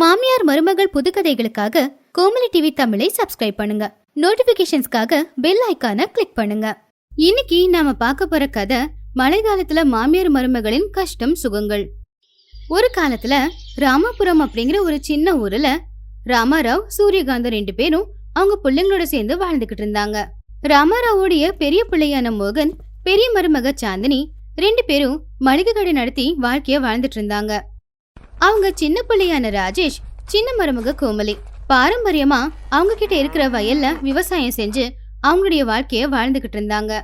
மாமியார் மருமகள் புதுக்கதைகளுக்காக கோமலி டிவி தமிழை சப்ஸ்கிரைப் பண்ணுங்க. நோட்டிபிகேஷன்ஸ்க்காக பெல் ஐகானை கிளிக் பண்ணுங்க. இன்னைக்கு நாம பார்க்க போற கதை மழை காலத்துல மாமியார் மருமகளின் கஷ்டம் சுகங்கள். ஒரு காலத்துல ராமாபுரம் அப்படிங்கிற ஒரு சின்ன ஊர்ல ராமாராவ் சூரியகாந்தம் ரெண்டு பேரும் அவங்க பிள்ளைங்களோட சேர்ந்து வாழ்ந்துகிட்டு இருந்தாங்க. ராமாராவோடைய பெரிய பிள்ளையான மோகன் பெரிய மருமக சாந்தினி ரெண்டு பேரும் மளிகை கடை நடத்தி வாழ்க்கைய வாழ்ந்துட்டு இருந்தாங்க. அவங்க சின்ன பிள்ளையான ராஜேஷ் சின்ன மருமக கோமலி. பாரம்பரியமா அவங்க கிட்ட இருக்கிற வயல்ல விவசாயம் செஞ்சு அவங்களுடைய வாழ்க்கைய வாழ்ந்துகிட்டு இருந்தாங்க.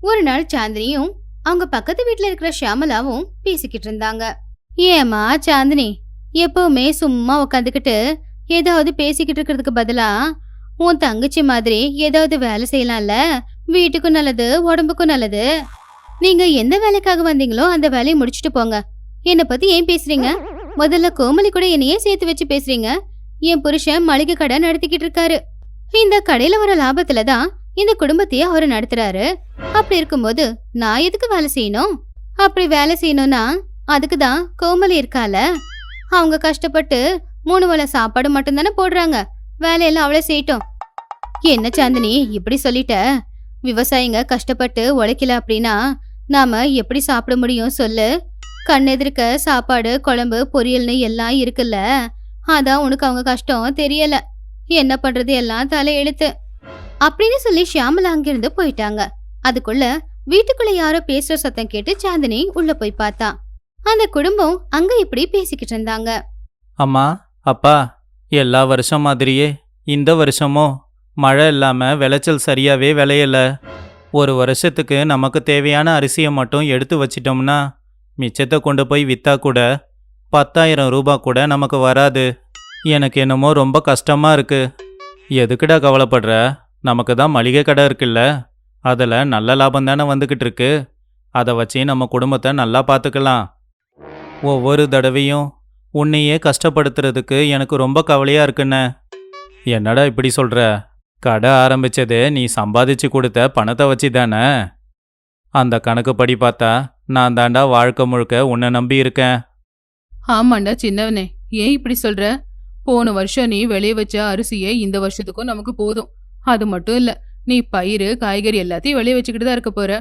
ஒரு நாள் சாந்தினியும் அவங்க பக்கத்து வீட்டுல இருக்கிற ஷியாமலாவும் பேசிக்கிட்டு இருந்தாங்க. ஏமா சாந்தினி எப்பவுமே சும்மா உட்காந்துக்கிட்டு ஏதாவது பேசிக்கிட்டு இருக்கிறதுக்கு பதிலா உன் தங்கச்சி மாதிரி ஏதாவது வேலை செய்யலாம்ல? வீட்டுக்கும் நல்லது உடம்புக்கும் நல்லது. நீங்க எந்த வேலைக்காக வந்தீங்களோ அந்த வேலையை முடிச்சுட்டு போங்க. என்னை பத்தி ஏன் பேசுறீங்க? முதல்ல கோமலி கூட என்னையே சேர்த்து வச்சு பேசுறீங்க. என் புருஷன் மளிகை கடை நடத்திக்கிட்டு இருக்காரு. இந்த கடையில வர லாபத்துல தான் இந்த குடும்பத்தையே அவர் நடத்துறாரு. அப்படி இருக்கும்போது நான் எதுக்கு வேலை செய்யணும்? அப்படி வேலை செய்யணும்னா அதுக்கு தான் கோமலி இருக்கால. அவங்க கஷ்டப்பட்டு மூணு வேளை சாப்பாடு மட்டும்தானே போடுறாங்க. வேலையெல்லாம் அவளே செய்யட்டும். என்ன சாந்தினி இப்படி சொல்லிட்ட? விவசாயிங்க கஷ்டப்பட்டு உழைக்கல அப்படின்னா நாம எப்படி சாப்பிட முடியும்? சொல்லு. கண்ணெதிர்க்க சாப்பாடு குழம்பு பொரியல்னு எல்லாம் இருக்குல்ல? அதான் உனக்கு அவங்க கஷ்டம் தெரியல. என்ன பண்றது எல்லாம் தலையெழுத்து அப்படின்னு சொல்லி ஷியாமலா அங்கிருந்து போயிட்டாங்க. அதுக்குள்ள வீட்டுக்குள்ள யாரோ பேசுற சத்தம் கேட்டு சாந்தினி உள்ள போய் பார்த்தா. அந்த குடும்பம் அங்க இப்படி பேசிக்கிட்டு இருந்தாங்க. அம்மா அப்பா எல்லா வருஷம் மாதிரியே இந்த வருஷமும் மழை இல்லாமல் விளைச்சல் சரியாகவே விளையல. ஒரு வருஷத்துக்கு நமக்கு தேவையான அரிசியை மட்டும் எடுத்து வச்சிட்டோம்னா மிச்சத்தை கொண்டு போய் விற்றா கூட பத்தாயிரம் ரூபாய் கூட நமக்கு வராது. எனக்கு என்னமோ ரொம்ப கஷ்டமாக இருக்கு. எதுக்குடா கவலைப்படுற? நமக்கு தான் மளிகை கடை இருக்குல்ல. அதில் நல்ல லாபம் தானே வந்துக்கிட்டு இருக்கு. அதை வச்சு நம்ம குடும்பத்தை நல்லா பார்த்துக்கலாம் ஒவ்வொரு தடவையும் உன்னையே கஷ்டப்படுத்துறதுக்கு எனக்கு ரொம்ப கவலையாக இருக்குண்ணே. என்னடா இப்படி சொல்கிற கடை ஆரம்பிச்சது நீ சம்பாதிச்சு கொடுத்த பணத்தை வச்சு தானே அந்த கணக்குப்படி பார்த்தா நான் தாண்டா வாழ்க்கை முழுக்க உன்னை நம்பி இருக்கேன். ஆமாண்டா சின்னவனே ஏன் இப்படி சொல்ற? போன வருஷம் நீ விளைய வச்ச அரிசியே இந்த வருஷத்துக்கும் நமக்கு போதும். அது மட்டும் இல்ல நீ பயிறு காய்கறி எல்லாத்தையும் விளைய வச்சுக்கிட்டு தான் இருக்க போற.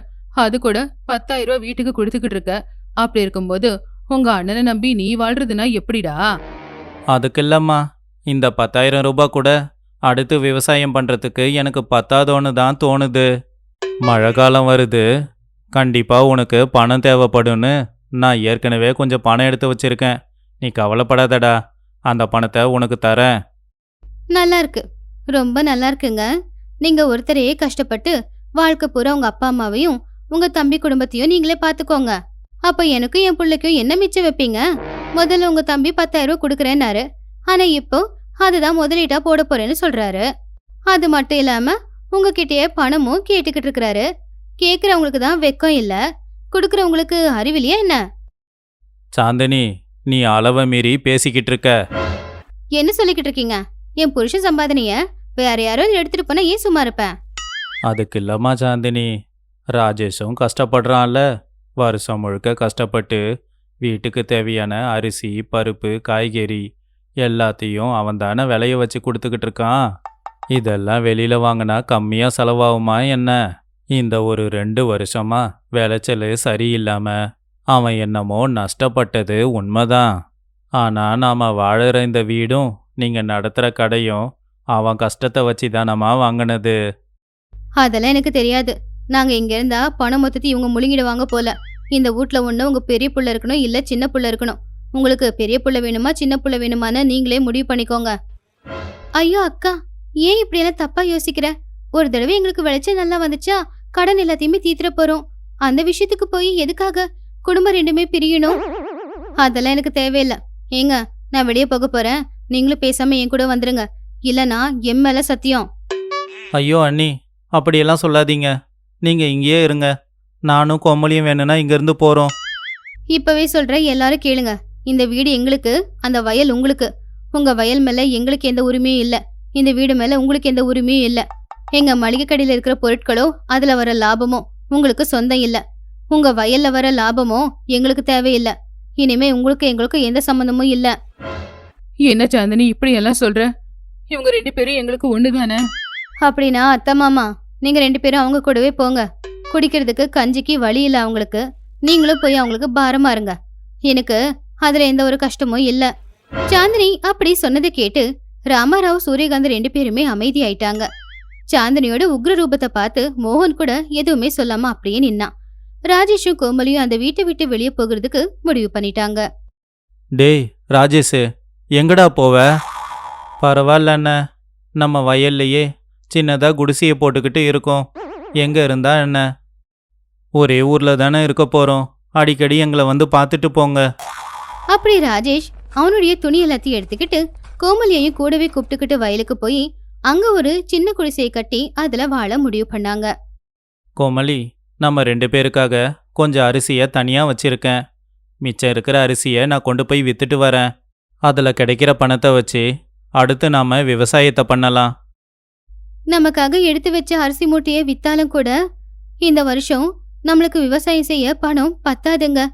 அது கூட பத்தாயிரம் ரூபாய் வீட்டுக்கு கொடுத்துக்கிட்டு இருக்க. அப்படி இருக்கும்போது உங்க அண்ணனை நம்பி நீ வாழ்றதுனா எப்படிடா? அதுக்கு இல்லம்மா இந்த பத்தாயிரம் ரூபாய் கூட அடுத்து விவசாயம் பண்றதுக்கு எனக்கு பத்தாதோன்னு தான் தோணுது. மழை காலம் வருது. கண்டிப்பாக உனக்கு பணம் தேவைப்படும்னு நான் ஏற்கனவே கொஞ்சம் பணம் எடுத்து வச்சிருக்கேன். நீ கவலைப்படாதடா. அந்த பணத்தை உனக்கு தரேன். நல்லா இருக்கு. ரொம்ப நல்லா இருக்குங்க. நீங்க ஒருத்தரையே கஷ்டப்பட்டு வாழ்க்கை பூரா உங்க அப்பா அம்மாவையும் உங்க தம்பி குடும்பத்தையும் நீங்களே பாத்துக்கோங்க. அப்ப எனக்கும் என் பிள்ளைக்கும் என்ன மிச்சம் வைப்பீங்க? முதல்ல உங்க தம்பி பத்தாயிரம் ரூபா கொடுக்குறேன்னாரு. ஆனா இப்போ அதுதான் முதலீட்டா போட போறேன்னு சொல்றாரு. அது மட்டும் இல்லாம உங்ககிட்டயே பணமும் கேட்டுக்கிட்டு இருக்கிறாரு. கேக்குறவங்களுக்கு தான் வெக்கம் இல்ல. கொடுக்கறவங்களுக்கு அறிவில்லையா என்ன? சாந்தினி நீ அளவை மீறி பேசிக்கிட்டு இருக்க. என்ன சொல்லிக்கிட்டு இருக்கீங்க? என் புருஷன் சம்பாதனைய வேற யாரோ எடுத்துட்டு போனா ஏன் சும்மா இருப்பேன் அதுக்கு இல்லம்மா சாந்தினி. ராஜேஷும் கஷ்டப்படுறான்ல. வருஷம் முழுக்க கஷ்டப்பட்டு வீட்டுக்கு தேவையான அரிசி பருப்பு காய்கறி எல்லாத்தையும் அவன் தானே விளைய வச்சு கொடுத்துக்கிட்டு இருக்கான். இதெல்லாம் வெளியில வாங்கினா கம்மியா செலவாகுமா என்ன? இந்த ஒரு ரெண்டு வருஷமா விளைச்சல் சரியில்லாம அவன் என்னமோ நஷ்டப்பட்டது உண்மைதான். ஆனா நாம வாழுற இந்த வீடும் நீங்க நடத்துற கடையும் அவன் கஷ்டத்தை வச்சு தானம்மா வாங்கினது. அதெல்லாம் எனக்கு தெரியாது. நாங்க இங்க இருந்தா பணம் மொத்தத்தை இவங்க முழுங்கிடுவாங்க போல. இந்த வீட்ல ஒண்ணு உங்க பெரிய புள்ள இருக்கணும் இல்ல சின்ன புள்ள இருக்கணும். உங்களுக்கு பெரிய புள்ள வேணுமா சின்ன புள்ள வேணுமான்னு நீங்களே முடிவு பண்ணிக்கோங்க. ஐயோ அக்கா ஏன் இப்படி எல்லாம் தப்பா யோசிக்கிற? ஒரு தடவை எங்களுக்கு விளைச்சல் நல்லா வந்துச்சா? கடன் எல்லாத்தையுமே தீத்துற போறோம். அந்த விஷயத்துக்கு போய் எதுக்காக குடும்பம் ரெண்டுமே பிரியணும்? அதெல்லாம் எனக்கு தேவையில்லை. ஏங்க நான் வெளியே போக போறேன். நீங்களும் பேசாம என் கூட வந்துருங்க. இல்லனா என் மேல சத்தியம். ஐயோ அண்ணி அப்படியெல்லாம் சொல்லாதீங்க. நீங்க இங்கேயே இருங்க. நானும் கோமலியும் வேணும்னா இங்கேருந்து போகிறோம் இப்பவே சொல்ற எல்லாரும் கேளுங்க. இந்த வீடு எங்களுக்கு அந்த வயல் உங்களுக்கு. உங்க வயல் மேல எங்களுக்கு எந்த உரிமையும் இல்ல. இந்த வீடு மேல உங்களுக்கு எந்த உரிமையும் இல்ல. எங்க மளிகை கடையில இருக்கிற பொருட்களோ அதுல வர லாபமோ உங்களுக்கு சொந்தம் இல்ல. உங்க வயல்ல வர லாபமோ எங்களுக்கு தேவையில்ல. இனிமே உங்களுக்கு எங்களுக்கும் எந்த சம்மந்தமும் இல்ல. என்ன சாந்தினி இப்படி எல்லாம் சொல்ற? இவங்க ரெண்டு பேரும் எங்களுக்கு ஒண்ணுதானே? அப்படின்னா அத்தை மாமா நீங்க ரெண்டு பேரும் அவங்க கூடவே போங்க. குடிக்கிறதுக்கு கஞ்சிக்கு வழி இல்ல அவங்களுக்கு. நீங்களும் போய் அவங்களுக்கு பாரமா இருங்க. எனக்கு அதுல எந்த ஒரு கஷ்டமும் இல்ல. சாந்தினி அப்படி சொன்னதை கேட்டு ராமாராவ் சூரியகாந்த் ரெண்டு பேருமே அமைதியாயிட்டாங்க. சாந்தினியோட உக்ர ரூபத்தை பார்த்து மோகன் கூட எதுவுமே சொல்லாம அப்படியே நின்னான். ராஜேஷும் கோமலியும் அந்த வீட்டை விட்டு வெளியே போகிறதுக்கு முடிவு பண்ணிட்டாங்க. டேய் ராஜேஷு எங்கடா போவ? பரவாயில்ல நம்ம வயல்லையே சின்னதாக குடிசையை போட்டுக்கிட்டு இருக்கோம். எங்கே இருந்தா என்ன? ஒரே ஊரில் தானே இருக்க போகிறோம் அடிக்கடி எங்களை வந்து பார்த்துட்டு போங்க. அப்படி ராஜேஷ் அவனுடைய துணி எல்லாத்தையும் எடுத்துக்கிட்டு கோமலியையும் கூடவே கூப்பிட்டுக்கிட்டு வயலுக்கு போய் அங்க ஒரு சின்ன குடிசையை கட்டி அதுல வாழ முடிவு பண்ணாங்க. கோமலி நம்ம ரெண்டு பேருக்காக கொஞ்சம் அரிசியை தனியாக வச்சிருக்கேன். மிச்சம் இருக்கிற அரிசியை நான் கொண்டு போய் வித்துட்டு வரேன். அதில் கிடைக்கிற பணத்தை வச்சு அடுத்து நாம் விவசாயத்தை பண்ணலாம். நமக்காக எடுத்து வச்ச அரிசி மூட்டையை வித்தாலும் கூட இந்த வருஷம் நம்மளுக்கு விவசாயம் செய்ய பணம் பத்தாதுங்க.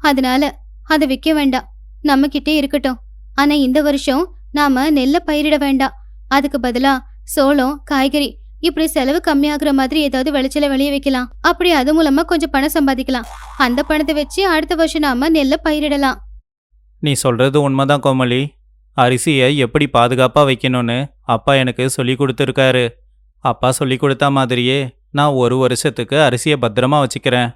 அதனால அதை விற்க வேண்டாம். நம்ம கிட்டே இருக்கட்டும். ஆனா இந்த வருஷம் நாம நெல்லை பயிரிட வேண்டாம். அதுக்கு பதிலா சோளம் காய்கறி இப்படி செலவு கம்மியாகிற மாதிரி ஏதாவது விளைச்சல வெளியே வைக்கலாம். அப்படி அது மூலமா கொஞ்சம் பணம் சம்பாதிக்கலாம். அந்த பணத்தை வச்சு அடுத்த வருஷம் நாம நெல்லை பயிரிடலாம். நீ சொல்கிறது உண்மைதான் கோமலி அரிசியை எப்படி பாதுகாப்பாக வைக்கணும்னு அப்பா எனக்கு சொல்லி கொடுத்துருக்காரு. அப்பா சொல்லி கொடுத்த மாதிரியே நான் ஒரு வருஷத்துக்கு அரிசியை பத்திரமா வச்சுக்கிறேன்.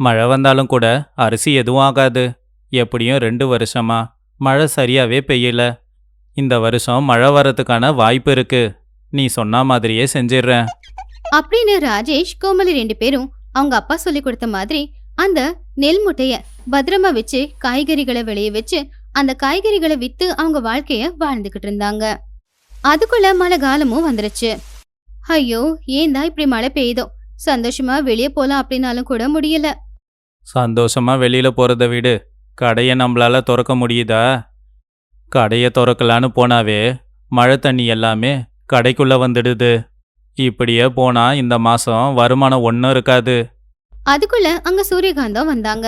மழை வந்தாலும் கூட அரிசி எதுவும் ஆகாது. எப்படியும் ரெண்டு வருஷமா மழை சரியாவே பெய்யல. இந்த வருஷம் மழை வரதுக்கான வாய்ப்பு இருக்கு. நீ சொன்ன மாதிரியே செஞ்சிடுறேன். அப்படின்னு ராஜேஷ் கோமலி ரெண்டு பேரும் அவங்க அப்பா சொல்லி கொடுத்த மாதிரி அந்த நெல் முட்டைய பத்திரமா வச்சு காய்கறிகளை வெளிய வச்சு அந்த காய்கறிகளை வித்து அவங்க வாழ்க்கைய வாழ்ந்துகிட்டு இருந்தாங்க. அதுக்குள்ள மழை காலமும் வந்துருச்சு. ஐயோ ஏன்டா இப்படி மழை பெய்யுதோ? சந்தோஷமா வெளியே போலாம் அப்படின்னாலும் கூட முடியல. சந்தோஷமா வெளியில போறத விடு. கடையை நம்மளால திறக்க முடியுதா? கடையை திறக்கலான்னு போனாவே மழை தண்ணி எல்லாமே கடைக்குள்ள வந்துடுது. இப்படியே போனா இந்த மாசம் வருமானம் ஒன்றும் இருக்காது. அதுக்குள்ள அங்க சூரியகாந்தம் வந்தாங்க.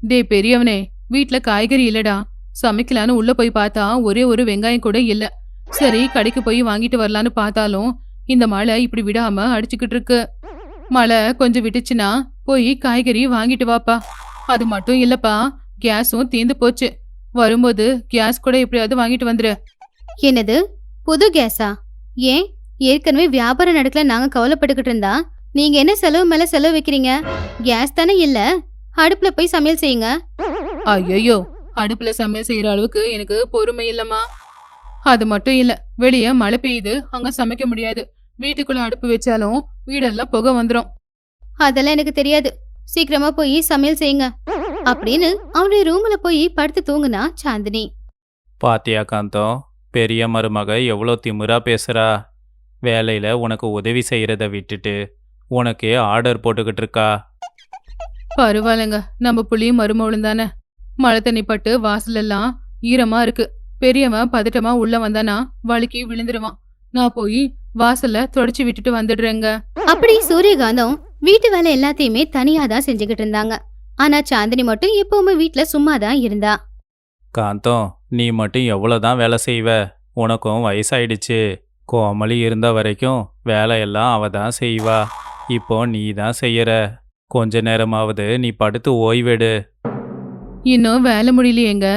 டேய் பெரியவனே வீட்ல காய்கறி இல்லடா. சமைக்கலான்னு உள்ள போய் பார்த்தா ஒரே ஒரு வெங்காயம் கூட இல்ல. சரி கடைக்கு போய் வாங்கிட்டு வரலான்னு பார்த்தாலும் இந்த மழை இப்படி விடாம அடிச்சுக்கிட்டு இருக்கு. மழை கொஞ்சம் விட்டுச்சுன்னா போய் காய்கறி வாங்கிட்டு வாப்பா. அது மட்டும் இல்லப்பா கேஸும் தீந்து போச்சு. வரும்போது கேஸ் கூட எப்படியாவது வாங்கிட்டு வந்துரு. என்னது? புது கேஸா? ஏன்? ஏற்கனவே வியாபாரம் நடக்கல நாங்க கவலைப்பட்டுக்கிட்டு இருந்தா? நீங்க என்ன செலவு மேல செலவு வைக்கிறீங்க? கேஸ் தானே இல்ல. அடுப்புல போய் சமையல் செய்யுங்க. ஐயோ அடுப்புல சமையல் செய்யற அளவுக்கு எனக்கு பொறுமை இல்லம்மா. அது மட்டும் இல்ல வெளிய மழை பெய்யுது அங்க சமைக்க முடியாது. வீட்டுக்குள்ள அடுப்பு வச்சாலும் வீடெல்லாம் புகை வந்துரும். அதெல்லாம் எனக்கு தெரியாது. சீக்கிரமா போய் சமையல் செய்யுங்க. அப்படின்னு அவனுடைய ரூம்ல போய் படுத்து தூங்குனா சாந்தினி. பாத்தியா காந்தம் பெரிய மருமக எவ்வளோ திமிரா பேசுறா. வேலையில உனக்கு உதவி செய்யறத விட்டுட்டு உனக்கே ஆர்டர் போட்டுக்கிட்டு இருக்கா. பரவாயில்லைங்க நம்ம புளியும் மருமவளும் தானே. மழை தண்ணி பட்டு வாசல் எல்லாம் ஈரமா இருக்கு. பெரியவன் பதட்டமா உள்ள வந்தானா வழுக்கி விழுந்துருவான். நான் போய் வாசல்ல தொடச்சி விட்டுட்டு வந்துடுறேங்க. அப்படி சூரியகாந்தம் வீட்டு வேலை எல்லாத்தையுமே தனியா தான் செஞ்சுக்கிட்டு இருந்தாங்க. ஆனா சாந்தினி மட்டும் எப்பவுமே வீட்ல சும்மா தான் இருந்தா. காந்தம் நீ மட்டும் எவ்வளோதான் வேலை செய்வ? உனக்கும் வயசாயிடுச்சு. கோமலி இருந்த வரைக்கும் வேலையெல்லாம் அவ தான் செய்வா. இப்போ நீ தான் செய்யற. கொஞ்ச நேரமாவது நீ படுத்து ஓய்வெடு. இன்னும் வேலை முடியலையேங்க.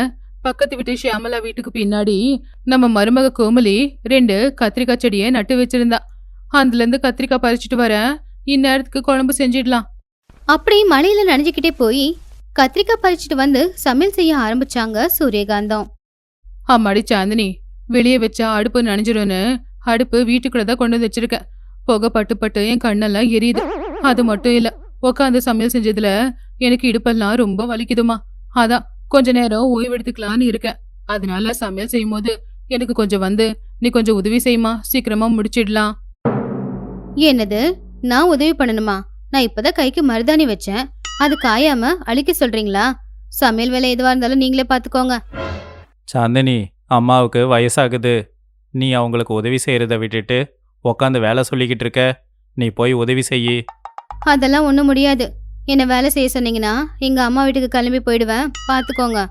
பக்கத்து வீட்டு ஷியாமலா வீட்டுக்கு பின்னாடி நம்ம மருமக கோமலி ரெண்டு கத்திரிக்காய் செடியை நட்டு வச்சிருந்தா. அதுல இருந்து கத்திரிக்காய் பறிச்சுட்டு வரேன். இந்நேரத்துக்கு குழம்பு செஞ்சிடலாம். அப்படி மழையில நனைஞ்சுக்கிட்டே போய் கத்திரிக்காய் பறிச்சுட்டு வந்து சமையல் செய்ய ஆரம்பிச்சாங்க சூரியகாந்தம். அம்மாடி சாந்தினி வெளியே வச்சா அடுப்பு நனைஞ்சிரும்னு அடுப்பு வீட்டுக்குள்ள தான் கொண்டு வந்து வச்சிருக்கேன். புகை பட்டு பட்டு என் கண்ணெல்லாம் எரியுது. அது மட்டும் இல்ல உட்காந்து சமையல் செஞ்சதுல எனக்கு இடுப்பெல்லாம் ரொம்ப வலிக்குதுமா அதான் கொஞ்ச நேரம் ஓய்வு எடுத்துக்கலான்னு இருக்கேன். அதனால சமையல் செய்யும் போது எனக்கு கொஞ்சம் வந்து நீ கொஞ்சம் உதவி செய்யுமா? சீக்கிரமா முடிச்சிடலாம். என்னது? நான் உதவி பண்ணணுமா? நான் இப்பதான் கைக்கு மருதாணி வச்சேன். அது காயாம அழிக்க சொல்றீங்களா? சமையல் வேலை எதுவா இருந்தாலும் நீங்களே பாத்துக்கோங்க. சாந்தினி அம்மாவுக்கு வயசாகுது. நீ அவங்களுக்கு உதவி செய்யறத விட்டுட்டு உக்காந்து வேலை சொல்லிக்கிட்டு இருக்க. நீ போய் உதவி செய்யி. அதெல்லாம் ஒண்ணும் முடியாது. என்ன வேலை செய்ய சொன்னீங்கன்னா எங்க அம்மா வீட்டுக்கு கிளம்பி போயிடுவேன். பாத்துக்கோங்க.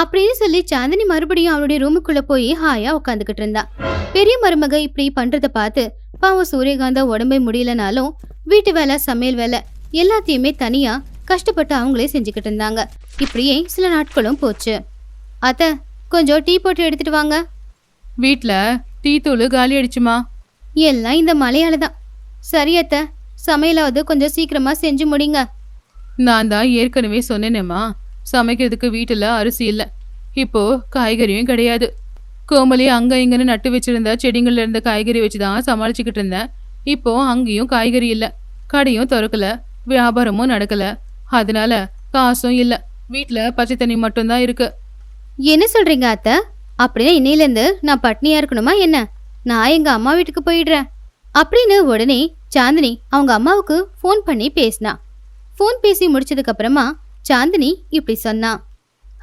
அப்படின்னு சொல்லி சாந்தினி மறுபடியும் அவளுடைய ரூமுக்குள்ள போய் ஹாயா உட்காந்துக்கிட்டு இருந்தா. பெரிய மருமக இப்படி பண்றத பார்த்து பாவம் சூரியகாந்தா உடம்பே முடியலனாலும் வீட்டு வேலை சமையல் வேலை எல்லாத்தையுமே தனியா கஷ்டப்பட்டு அவங்களே செஞ்சுக்கிட்டு இருந்தாங்க. இப்படியே சில நாட்களும் போச்சு. அத்தை கொஞ்சம் டீ போட்டு எடுத்துட்டு வாங்க. வீட்ல டீ தூள் காலி அடிச்சுமா எல்லாம் இந்த மலையால தான். சரி அத்தை சமையலாவது கொஞ்சம் சீக்கிரமா செஞ்சு முடிங்க. நான் தான் ஏற்கனவே சொன்னேனேம்மா சமைக்கிறதுக்கு வீட்டில் அரிசி இல்லை. இப்போ காய்கறியும் கிடையாது. கோமலி அங்க இங்கன்னு நட்டு வச்சிருந்த செடிங்கள்ல இருந்த காய்கறி வச்சு தான் சமாளிச்சுக்கிட்டு இருந்தேன். இப்போ அங்கேயும் காய்கறி இல்லை. கடையும் திறக்கல. வியாபாரமும் நடக்கல. அதனால காசும் இல்லை. வீட்டில் பச்சை தண்ணி மட்டும்தான் இருக்கு. என்ன சொல்றீங்க அத்தை? அப்படின்னா இன்னையிலேருந்து நான் பட்னியா இருக்கணுமா என்ன? நான் எங்க அம்மா வீட்டுக்கு போயிடுறேன். அப்படின்னு உடனே சாந்தினி அவங்க அம்மாவுக்கு ஃபோன் பண்ணி பேசினா. ஃபோன் பேசி முடிச்சதுக்கு அப்புறமா சாந்தினி இப்படி சொன்னா.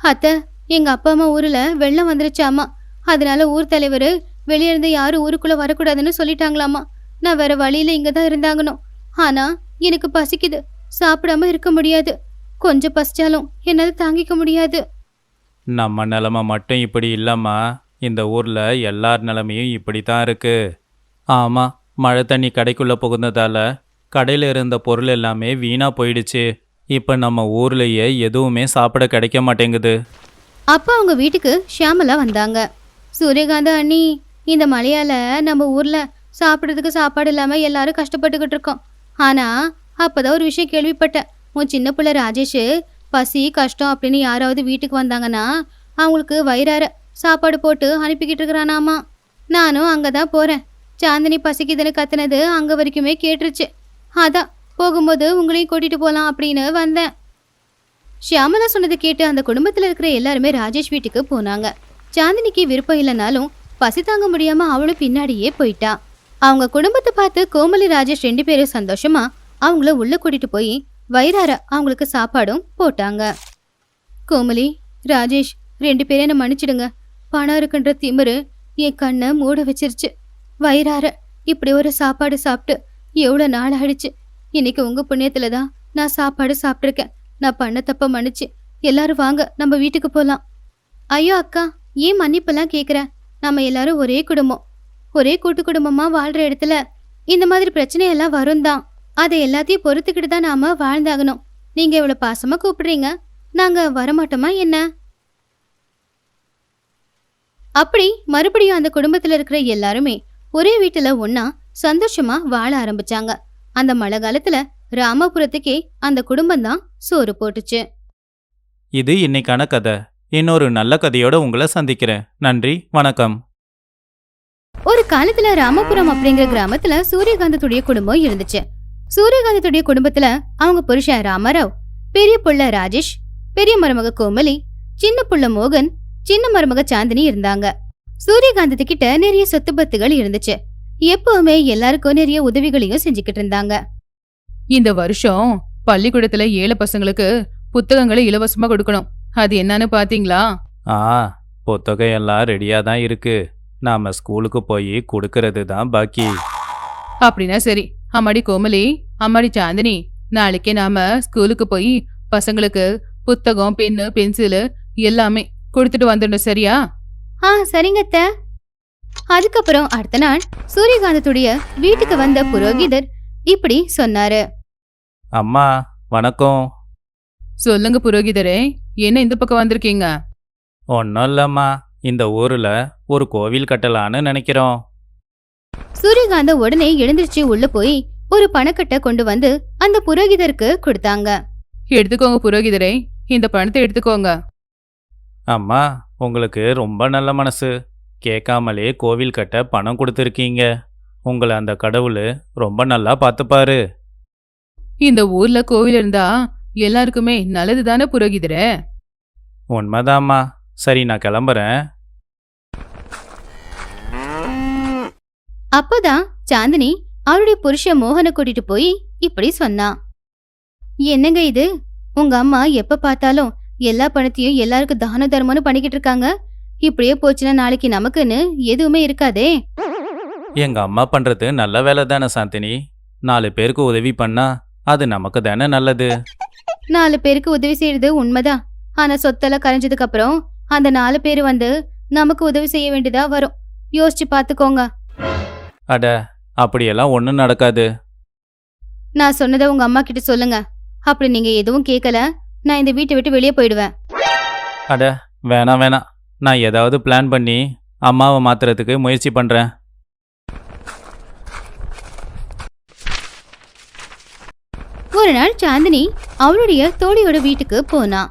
அத்தை எங்க அப்பா அம்மா ஊர்ல வெள்ளம் வந்துருச்சாமா? அதனால ஊர் தலைவர் வெளியே இருந்து யாரும் ஊருக்குள்ள வரக்கூடாதுன்னு சொல்லிட்டாங்களாமா. நான் வேற வழியில இங்க தான் இருந்தாங்கணும். ஆனா எனக்கு பசிக்குது. சாப்பிடாம இருக்க முடியாது. கொஞ்சம் பசிச்சாலும் என்னால தாங்கிக்க முடியாது. நம்ம நிலமை மட்டும் இப்படி இல்லைம்மா. இந்த ஊரில் எல்லார் நிலமையும் இப்படி தான் இருக்கு. ஆமாம் மழை தண்ணி கடைக்குள்ளே புகுந்ததால கடையில் இருந்த பொருள் எல்லாமே வீணாக போயிடுச்சு. இப்போ நம்ம ஊர்லேயே எதுவுமே சாப்பிட கிடைக்க மாட்டேங்குது. அப்பா அவங்க வீட்டுக்கு ஷியாமலா வந்தாங்க. சூரியகாந்த அண்ணி இந்த மழையால நம்ம ஊர்ல சாப்பிட்றதுக்கு சாப்பாடு இல்லாம எல்லாரும் கஷ்டப்பட்டுக்கிட்டு இருக்கோம். ஆனா அப்பதான் ஒரு விஷயம் கேள்விப்பட்டேன். உன் சின்ன பிள்ளை ராஜேஷ் பசி கஷ்டம் அப்படின்னு யாராவது வீட்டுக்கு வந்தாங்கன்னா அவங்களுக்கு வயிறார சாப்பாடு போட்டு அனுப்பிக்கிட்டு இருக்கிறானாமா? நானும் அங்கே தான் போகிறேன் சாந்தினி பசிக்குதுன்னு கத்துனது அங்கே வரைக்குமே கேட்டுருச்சு. அதான் போகும்போது உங்களையும் கூட்டிட்டு போகலாம் அப்படின்னு வந்தேன். ஷியாமலா சொன்னதை கேட்டு அந்த குடும்பத்தில் இருக்கிற எல்லாருமே ராஜேஷ் வீட்டுக்கு போனாங்க. சாந்தினிக்கு விருப்பம் இல்லைனாலும் பசி தாங்க முடியாம அவளும் பின்னாடியே போயிட்டா. அவங்க குடும்பத்தை பார்த்து கோமலி ராஜேஷ் ரெண்டு பேரும் சந்தோஷமா அவங்கள உள்ள கூட்டிட்டு போய் வயிறார அவங்களுக்கு சாப்பாடும் போட்டாங்க. கோமலி ராஜேஷ் ரெண்டு பேரும் என்ன மன்னிச்சிடுங்க. பணம் இருக்குன்ற திமிரு என் கண்ணை மூட வச்சிருச்சு. வயிறார இப்படி ஒரு சாப்பாடு சாப்பிட்டு எவ்வளோ நாள் ஆயிடுச்சு. இன்னைக்கு உங்க புண்ணியத்துல தான் நான் சாப்பாடு சாப்பிட்ருக்கேன் நான் பண்ண தப்ப மன்னிச்சு எல்லாரும் வாங்க நம்ம வீட்டுக்கு போகலாம் ஐயோ அக்கா. ஏன் மன்னிப்பெல்லாம் கேட்குற நம்ம எல்லாரும் ஒரே குடும்பம். ஒரே கூட்டு குடும்பமா வாழ்ற இடத்துல இந்த மாதிரி பிரச்சனையெல்லாம் வரும் தான் அதை எல்லாத்தையும் பொறுத்துக்கிட்டு தான் நாம வாழ்ந்தாகணும். நீங்க இவ்வளோ பாசமா கூப்பிடுறீங்க. நாங்க வரமாட்டோமா என்ன? அப்படி மறுபடியும் அந்த குடும்பத்துல இருக்கிற எல்லாருமே ஒரே வீட்டுல ஒன்றா சந்தோஷமா வாழ ஆரம்பிச்சாங்க. அந்த மழை காலத்துல ராமபுரத்துக்கே அந்த குடும்பம் தான் சோறு போட்டுச்சு. இது இன்னைக்கான கதை. இன்னொரு நல்ல கதையோட உங்களை சந்திக்கிறேன். நன்றி வணக்கம். ஒரு காலத்துல ராமபுரம் அப்படிங்கிற கிராமத்துல சூரியகாந்தத்துடைய குடும்பம் இருந்துச்சு. சூரியகாந்தத்துடைய குடும்பத்துல அவங்க புருஷன் ராமராவ் பெரிய புள்ள ராஜேஷ் பெரிய மருமக கோமலி சின்ன புள்ள மோகன் சின்ன மருமக சாந்தினி இருந்தாங்க. சூரியகாந்தத்து கிட்ட நிறைய சொத்து பத்துகள் இருந்துச்சு. எப்பவுமே எல்லாருக்கும் நிறைய உதவிகளையும் செஞ்சுக்கிட்டு இருந்தாங்க. இந்த வருஷம் பள்ளிக்கூடத்துல ஏழை பசங்களுக்கு புத்தகங்களை இலவசமா கொடுக்கணும். அது என்னன்னு பாத்தீங்களா? ஆ புத்தகையெல்லாம் ரெடியாக தான் இருக்கு. நாம ஸ்கூலுக்கு போய் கொடுக்கறது தான் பாக்கி. அப்படின்னா சரி. அம்மாடி கோமலி அம்மாடி சாந்தினி நாளைக்கே நாம ஸ்கூலுக்கு போய் பசங்களுக்கு புத்தகம் பென்னு பென்சிலு எல்லாமே கொடுத்துட்டு வந்துடணும் சரியா? ஆ சரிங்க அத்தை. அதுக்கப்புறம் அடுத்த நாள் சூரியகாந்தத்துடைய வீட்டுக்கு வந்த புரோகிதர் இப்படி சொன்னாரு. அம்மா வணக்கம். சொல்லுங்க புரோகிதரே என்ன இந்த பக்கம் வந்திருக்கீங்க? ஒன்றும் இல்லைம்மா இந்த ஊரில் ஒரு கோவில் கட்டலான்னு நினைக்கிறோம். சூரியகாந்த உடனே எழுந்திருச்சு உள்ள போய் ஒரு பணக்கட்டை கொண்டு வந்து அந்த புரோகிதருக்கு கொடுத்தாங்க. எடுத்துக்கோங்க புரோகிதரே இந்த பணத்தை எடுத்துக்கோங்க. அம்மா உங்களுக்கு ரொம்ப நல்ல மனசு. கேட்காமலே கோவில் கட்ட பணம் கொடுத்துருக்கீங்க. உங்களை அந்த கடவுள் ரொம்ப நல்லா பார்த்துப்பாரு. இந்த ஊர்ல கோவில் இருந்தா எல்லாருக்குமே நல்லது தானே புரோகிதரே உண்மைதாம்மா சரி நான் கிளம்புறேன். அப்பதான் சாந்தினி அவருடைய புருஷன் மோகனை கூட்டிட்டு போய் இப்படி சொன்னா. என்னங்க இது? உங்க அம்மா எப்ப பார்த்தாலும் எல்லா பணத்தையும் எல்லாருக்கும் தான தர்மம்னு பண்ணிக்கிட்டு இருக்காங்க. இப்படியே போச்சுன்னா நாளைக்கு நமக்குன்னு எதுவுமே இருக்காதே. எங்க அம்மா பண்றது நல்ல வேலை தானே சாந்தினி. நாலு பேருக்கு உதவி பண்ணா அது நமக்கு தானே நல்லது. நாலு பேருக்கு உதவி செய்யறது உண்மைதான். ஆனா சொத்தெல்லாம் கரைஞ்சதுக்கு அப்புறம் அந்த நாலு பேர் வந்து நமக்கு உதவி செய்ய வேண்டியதா வரும். யோசிச்சு பாத்துக்கோங்க. அட அப்படியெல்லாம் ஒன்றும் நடக்காது. நான் சொன்னதை உங்க அம்மா கிட்ட சொல்லுங்க. அப்படி நீங்க எதுவும் கேட்கல நான் இந்த வீட்டை விட்டு வெளியே போயிடுவேன். அட வேணாம் வேணாம். நான் ஏதாவது பிளான் பண்ணி அம்மாவை மாத்துறதுக்கு முயற்சி பண்ணுறேன் ஒரு நாள் சாந்தினி அவளுடைய தோழியோட வீட்டுக்கு போனா.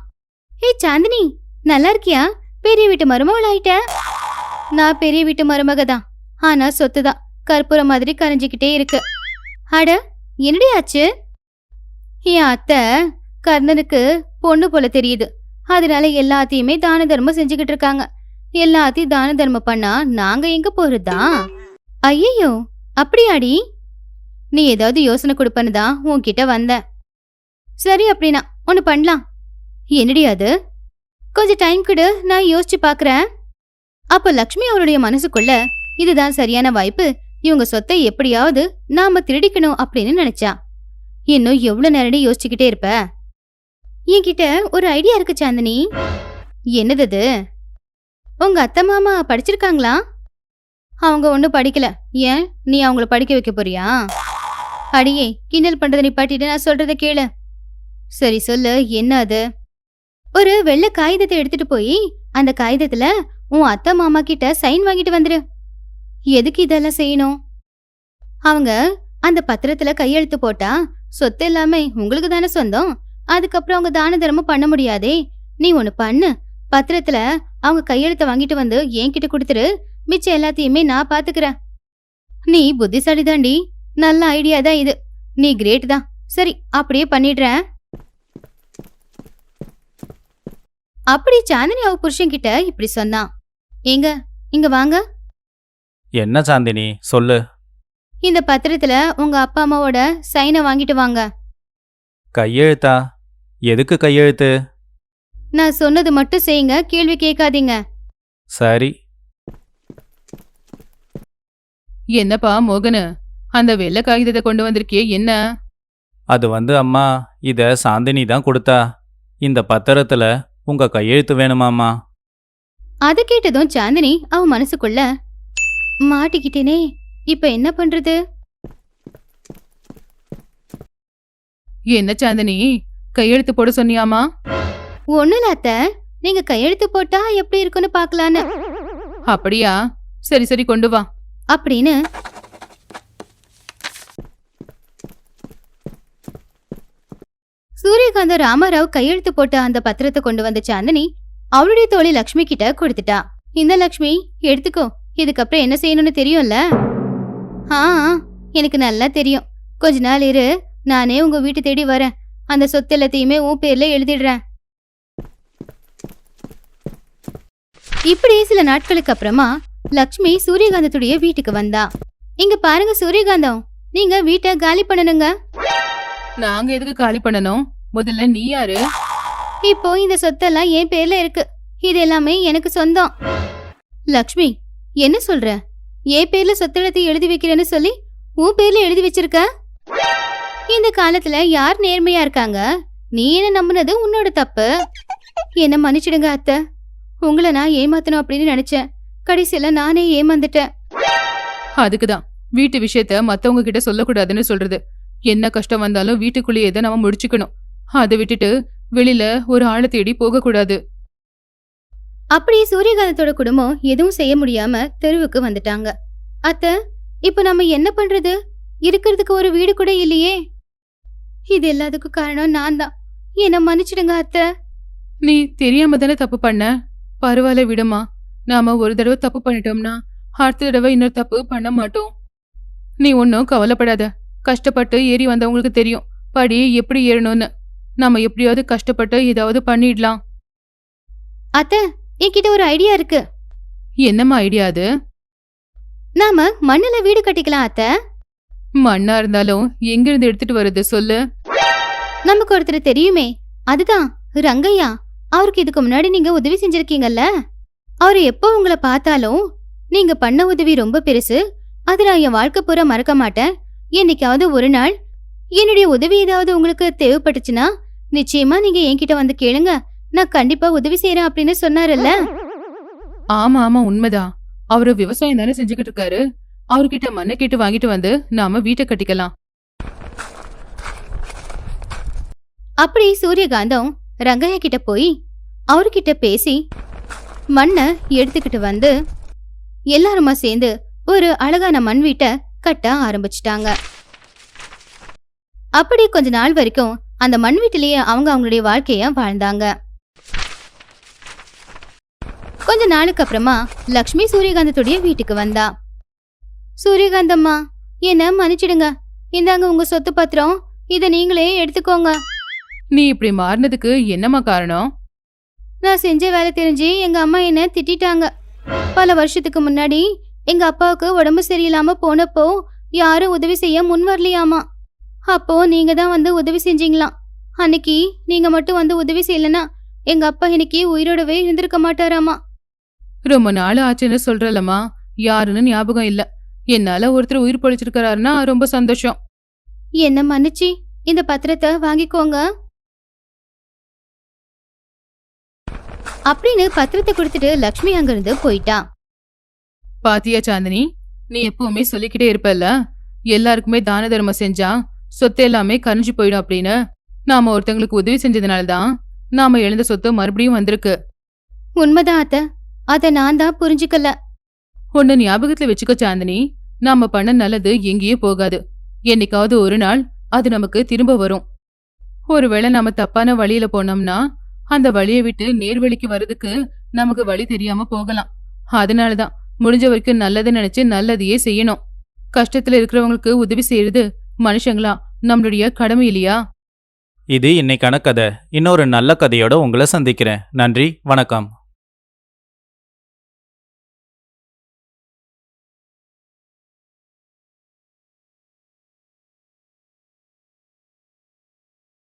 ஏய் சாந்தினி நல்லா இருக்கியா? பெரிய வீட்டு மருமகள் ஆயிட்ட? நான் பெரிய வீட்டு மருமக தான். ஆனா சொத்து தான். கற்பூரம் மாதிரி கரைஞ்சிக்கிட்டே இருக்கு. அட என்னடி ஆச்சு? என் அத்தை கர்ணனுக்கு பொண்ணு போல தெரியுது. அதனால எல்லாத்தையுமே தான தர்மம் செஞ்சுக்கிட்டு இருக்காங்க. எல்லாத்தையும் தான தர்மம் பண்ணா நாங்க எங்க போறதா? ஐயையோ அப்படியாடி? நீ ஏதாவது யோசனை கொடுப்பன்னு தான் உன்கிட்ட வந்தேன். சரி அப்படின்னா ஒன்று பண்ணலாம். என்னடி அது? கொஞ்சம் டைம் கொடு நான் யோசிச்சு பார்க்கறேன் அப்ப லக்ஷ்மி அவருடைய மனசுக்குள்ள இதுதான் சரியான வாய்ப்பு இவங்க சொத்தை எப்படியாவது நாம திருடிக்கணும் அப்படின்னு நினைச்சா. இன்னும் எவ்வளவு நேரடி யோசிச்சுக்கிட்டே இருப்ப? என்கிட்ட ஒரு ஐடியா இருக்கு சாந்தினி. என்னது அது? உங்க அத்தை மாமா படிச்சிருக்காங்களா? அவங்க ஒன்றும் படிக்கல. ஏன்? நீ அவங்கள படிக்க வைக்க போறியா? அடியே கிண்டல் பண்றதை நிப்பாட்டிட்டு நான் சொல்றதை கேளு. சரி சொல்லு என்ன அது? ஒரு வெள்ளை காகிதத்தை எடுத்துட்டு போய் அந்த காகிதத்துல உன் அத்தை மாமா கிட்ட சைன் வாங்கிட்டு வந்துரு. எதுக்கு இதெல்லாம் செய்யணும்? அவங்க அந்த பத்திரத்துல கையெழுத்து போட்டா சொத்து எல்லாமே உங்களுக்கு தானே சொந்தம்? அதுக்கப்புறம் அவங்க தான தர்மம் பண்ண முடியாதே. நீ ஒண்ணு பண்ணு. பத்திரத்துல அவங்க கையெழுத்தை வாங்கிட்டு வந்து என்கிட்ட கொடுத்துரு. மிச்சம் எல்லாத்தையுமே நான் பாத்துக்கிறேன். நீ புத்திசாலிதாண்டி. நல்ல ஐடியா தான் இது. நீ கிரேட் தான். சரி அப்படியே பண்ணிடுறேன். அப்படி சாந்தினி அவ புருஷன் கிட்ட இப்படி சொன்னான் ஏங்க இங்க வாங்க. என்ன சாந்தினி சொல்லு. இந்த பத்திரத்துல உங்க அப்பா அம்மாவோட சைனை வாங்கிட்டு வாங்க. கையெழுத்தா? எதுக்கு கையெழுத்து? நான் சொன்னது மட்டும் செய்யுங்க கேள்வி கேட்காதீங்க. சரி. என்னப்பா மோகனு அந்த வெள்ளை காகிதத்தை கொண்டு வந்திருக்கியே என்ன? அது வந்து அம்மா இத சாந்தினி தான் கொடுத்தா. இந்த பத்திரத்துல உங்க கையெழுத்து வேணுமாம்மா? அது கேட்டதும் சாந்தினி அவ மனசுக்குள்ள மாட்டிக்கிட்டேனே இப்ப என்ன பண்றது? என்ன சாந்தினி? கையெழுத்து போட சொன்னியாமா ஒண்ணுல அத்த நீங்க கையெழுத்து போட்டா எப்படி இருக்குன்னு பார்க்கலான்னு அப்படியா? சரி சரி கொண்டு வா. அப்படின்னு சூரியகாந்த ராமராவ் கையெழுத்து போட்ட அந்த பத்திரத்தை கொண்டு வந்த சாந்தினி அவளுடைய தோழி லக்ஷ்மி கிட்ட கொடுத்துட்டா. இந்த லக்ஷ்மி எடுத்துக்கோ. இதுக்கப்புறம் என்ன செய்யணும்னு தெரியும்ல? ஆ எனக்கு நல்லா தெரியும். கொஞ்ச நாள் இரு. நானே உங்க வீட்டு தேடி வரேன். அந்த சொத்து எல்லாத்தையுமே உன் பேர்ல எழுதிடுறேன். இப்படி சில நாட்களுக்கு அப்புறமா லக்ஷ்மி சூரியகாந்தத்துடைய வீட்டுக்கு வந்தா. இங்க பாருங்க சூரியகாந்தம். நீங்க வீட்டை காலி பண்ணணுங்க. நாங்க எதுக்கு காலி பண்ணணும்? முதல்ல நீ யாரு? இப்போ இந்த சொத்தெல்லாம் என் பேர்ல இருக்கு. இது எல்லாமே எனக்கு சொந்தம். லக்ஷ்மி என்ன சொல்ற? என் பேர்ல சொத்தெழுத்து எழுதி வைக்கிறேன்னு சொல்லி உன் பேர்ல எழுதி வச்சிருக்க? இந்த காலத்துல யார் நேர்மையா இருக்காங்க? நீ என்ன நம்புனது உன்னோட தப்பு? என்ன மன்னிச்சிடுங்க அத்தை. உங்களை நான் ஏமாத்தணும் அப்படின்னு நினைச்சேன். கடைசியில நானே ஏமாந்துட்டேன். அதுக்குதான். வீட்டு விஷயத்த மத்தவங்க கிட்ட சொல்லக்கூடாதுன்னு சொல்றது. என்ன கஷ்டம் வந்தாலும் வீட்டுக்குள்ளேயே தான் நம்ம முடிச்சுக்கணும். அதை விட்டுட்டு வெளியில ஒரு ஆளை தேடி போகக்கூடாது. அப்படியே சூரியகாந்தத்தோட குடும்பம் எதுவும் செய்ய முடியாம தெருவுக்கு வந்துட்டாங்க. அத்த இப்ப நம்ம என்ன பண்றது? இருக்கிறதுக்கு ஒரு வீடு கூட இல்லையே. இது எல்லாத்துக்கும் காரணம் நான் தான். என்ன மன்னிச்சிடுங்க அத்தை. நீ தெரியாம தானே தப்பு பண்ண? பரவாயில்ல விடுமா நாம ஒரு தடவை தப்பு பண்ணிட்டோம்னா அடுத்த தடவை இன்னொரு தப்பு பண்ண மாட்டோம். நீ ஒன்றும் கவலைப்படாத. கஷ்டப்பட்டு ஏறி வந்தவங்களுக்கு தெரியும். படி எப்படி ஏறணும்னு. நாம எப்படியாவது கஷ்டப்பட்டு ஏதாவது பண்ணிடலாம். அத்தை என்கிட்ட ஒரு ஐடியா இருக்கு. என்னம்மா ஐடியா அது? நாம மண்ணுல வீடு கட்டிக்கலாம் அத்தை. மண்ணா இருந்தாலும் எங்கிருந்து எடுத்துட்டு வருது சொல்லு. நமக்கு ஒருத்தர் தெரியுமே அதுதான் ரங்கையா. அவருக்கு இதுக்கு முன்னாடி நீங்க உதவி செஞ்சிருக்கீங்கல்ல. அவர் எப்போ உங்களை பார்த்தாலும் நீங்க பண்ண உதவி ரொம்ப பெருசு. அது நான் என் வாழ்க்கை பூரா மறக்க மாட்டேன். என்னைக்காவது ஒரு நாள் என்னுடைய உதவி ஏதாவது உங்களுக்கு தேவைப்பட்டுச்சுன்னா நிச்சயமா நீங்க என்கிட்ட வந்து கேளுங்க. நான் கண்டிப்பா உதவி செய்யறேன் அப்படின்னு சொன்னாருல்ல? ஆமா ஆமா உண்மைதான். அவரு விவசாயம் தானே செஞ்சுக்கிட்டு இருக்காரு. அவர்கிட்ட மண்ணை கேட்டு வாங்கிட்டு வந்து நாம வீட்டை கட்டிக்கலாம். அப்படி சூரியகாந்தம் ரங்கையா கிட்ட போய் அவர்கிட்ட பேசி மண்ணை எடுத்துக்கிட்டு வந்து எல்லாருமா சேர்ந்து ஒரு அழகான மண் வீட்டை கட்ட ஆரம்பிச்சிட்டாங்க. அப்படி கொஞ்ச நாள் வரைக்கும் அந்த மண் வீட்டிலேயே அவங்க அவங்களுடைய வாழ்க்கைய வாழ்ந்தாங்க. கொஞ்ச நாளுக்கு அப்புறமா லக்ஷ்மி சூரியகாந்தத்துடைய வீட்டுக்கு வந்தா. சூரியகாந்தம்மா என்ன மன்னிச்சிடுங்க. இந்தாங்க உங்க சொத்து பத்திரம். இதை நீங்களே எடுத்துக்கோங்க. நீ இப்படி மாறினதுக்கு என்னம்மா காரணம்? நான் செஞ்ச வேலை தெரிஞ்சு எங்க அம்மா என்ன திட்டிட்டாங்க. பல வருஷத்துக்கு முன்னாடி எங்க அப்பாவுக்கு உடம்பு சரியில்லாம போனப்போ யாரும் உதவி செய்ய முன் வரலையாமா. அப்போ நீங்க தான் வந்து உதவி செஞ்சீங்களாம். அன்னைக்கு நீங்க மட்டும் வந்து உதவி செய்யலனா எங்க அப்பா இன்னைக்கு உயிரோடவே இருந்திருக்க மாட்டாராமா? ரொம்ப நாள் ஆச்சுன்னு சொல்றலம்மா. யாருன்னு ஞாபகம் இல்ல. என்னால ஒருத்தர் உயிர் பொழைச்சிருக்கிறாருன்னா ரொம்ப சந்தோஷம். என்ன மன்னிச்சு இந்த பத்திரத்தை வாங்கிக்கோங்க. அப்படின்னு பத்திரத்தை கொடுத்துட்டு லக்ஷ்மி அங்கிருந்து போயிட்டா. பாத்தியா சாந்தினி நீ எப்பவுமே சொல்லிக்கிட்டே இருப்பல்ல. எல்லாருக்குமே தான தர்மம் செஞ்சா சொத்து எல்லாமே கரைஞ்சு போயிடும் அப்படின்னு. நாம ஒருத்தங்களுக்கு உதவி செஞ்சதுனால தான் நாம எழுந்த சொத்து மறுபடியும் வந்திருக்கு. உண்மைதான் அத்தை. அதை நான் தான் புரிஞ்சுக்கல. ஒன்னு ஞாபகத்துல வச்சுக்கோ சாந்தினி. நாம பண்ண நல்லது எங்கேயும் போகாது. என்னைக்காவது ஒரு நாள் அது நமக்கு திரும்ப வரும். ஒருவேளை நாம தப்பான வழியில போனோம்னா அந்த வழியை விட்டு நேர்வழிக்கு வர்றதுக்கு நமக்கு வழி தெரியாம போகலாம். அதனாலதான் முடிஞ்ச வரைக்கும் நல்லதை நினைச்சு நல்லதையே செய்யணும். கஷ்டத்துல இருக்கிறவங்களுக்கு உதவி செய்யறது மனுஷங்களா நம்மளுடைய கடமை இல்லையா? இது இன்னைக்கான கதை. இன்னொரு நல்ல கதையோட உங்களை சந்திக்கிறேன். நன்றி வணக்கம்.